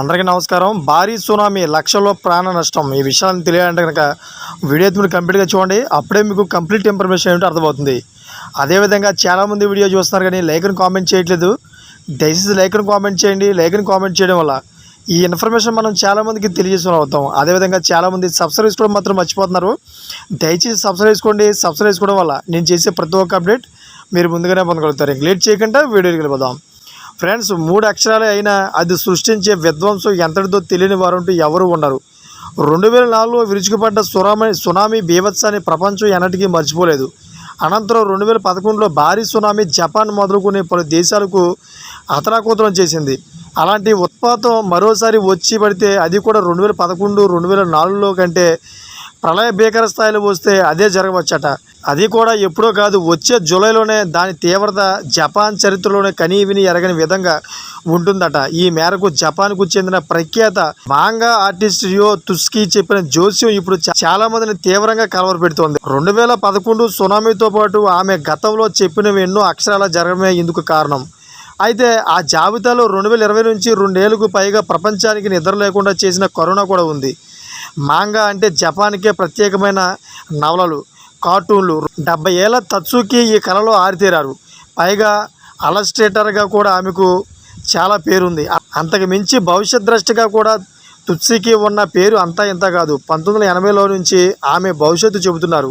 అందరికీ నమస్కారం. భారీ సునామీ లక్షల్లో ప్రాణ నష్టం. ఈ విషయాన్ని తెలియాలంటే కనుక వీడియో మీరు కంప్లీట్గా చూడండి. అప్పుడే మీకు కంప్లీట్ ఇన్ఫర్మేషన్ ఏమిటో అర్థమవుతుంది. అదేవిధంగా చాలామంది వీడియో చూస్తున్నారు కానీ లైక్ని కామెంట్ చేయట్లేదు. దయచేసి లైక్ని కామెంట్ చేయండి. లైక్ని కామెంట్ చేయడం వల్ల ఈ ఇన్ఫర్మేషన్ మనం చాలామందికి తెలియజేసిన అవుతాం. అదేవిధంగా చాలామంది సబ్స్క్రైబ్ చేసుకోవడం మాత్రం మర్చిపోతున్నారు. దయచేసి సబ్స్క్రైబ్ చేసుకోండి. సబ్స్క్రైబ్ చేసుకోవడం వల్ల నేను చేసే ప్రతి ఒక్క అప్డేట్ మీరు ముందుగానే పొందగలుగుతారు. లేట్ చేయకుండా వీడియోకి వెళ్ళిపోదాం. ఫ్రెండ్స్ మూడు అక్షరాలే అయినా అది సృష్టించే విధ్వంసం ఎంతటిదో తెలియని వారంటూ ఎవరు ఉండరు. రెండు వేల నాలుగులో విరుచుకుపడ్డ సునామీ సునామీ బీభత్సాన్ని ప్రపంచం ఎన్నటికీ మర్చిపోలేదు. అనంతరం రెండు వేల పదకొండులో భారీ సునామీ జపాన్ మొదలుకునే పలు దేశాలకు అతలాకుతలం చేసింది. అలాంటి ఉత్పాతం మరోసారి వచ్చి పడితే అది కూడా రెండు వేల పదకొండు రెండు వేల నాలుగులో కంటే ప్రళయ భీకర స్థాయిలో వస్తే అదే జరగవచ్చట. అది కూడా ఎప్పుడో కాదు వచ్చే జూలైలోనే దాని తీవ్రత జపాన్ చరిత్రలోనే కనీవిని ఎరగని విధంగా ఉంటుందట. ఈ మేరకు జపాన్కు చెందిన ప్రఖ్యాత మాంగా ఆర్టిస్ట్ యో తుస్కి చెప్పిన జోస్యం ఇప్పుడు చాలా మందిని తీవ్రంగా కలవరపెడుతోంది. రెండు వేల పదకొండు సునామీతో పాటు ఆమె గతంలో చెప్పినవి ఎన్నో అక్షరాల జరగడమే ఇందుకు కారణం. అయితే ఆ జాబితాలో రెండు వేల ఇరవై నుంచి రెండేళ్ళకు పైగా ప్రపంచానికి నిద్ర లేకుండా చేసిన కరోనా కూడా ఉంది. మాంగా అంటే జపాన్కే ప్రత్యేకమైన నవలలు కార్టూన్లు. డెబ్బై ఏళ్ళ తత్సుకి ఈ కళలో ఆరితేరారు. పైగా అలస్ట్రేటర్గా కూడా ఆమెకు చాలా పేరుంది. అంతకు మించి భవిష్యత్ ద్రష్టిగా కూడా తుత్సికి ఉన్న పేరు అంతా ఇంత కాదు. పంతొమ్మిది వందల ఎనభైలో నుంచి ఆమె భవిష్యత్తు చెబుతున్నారు.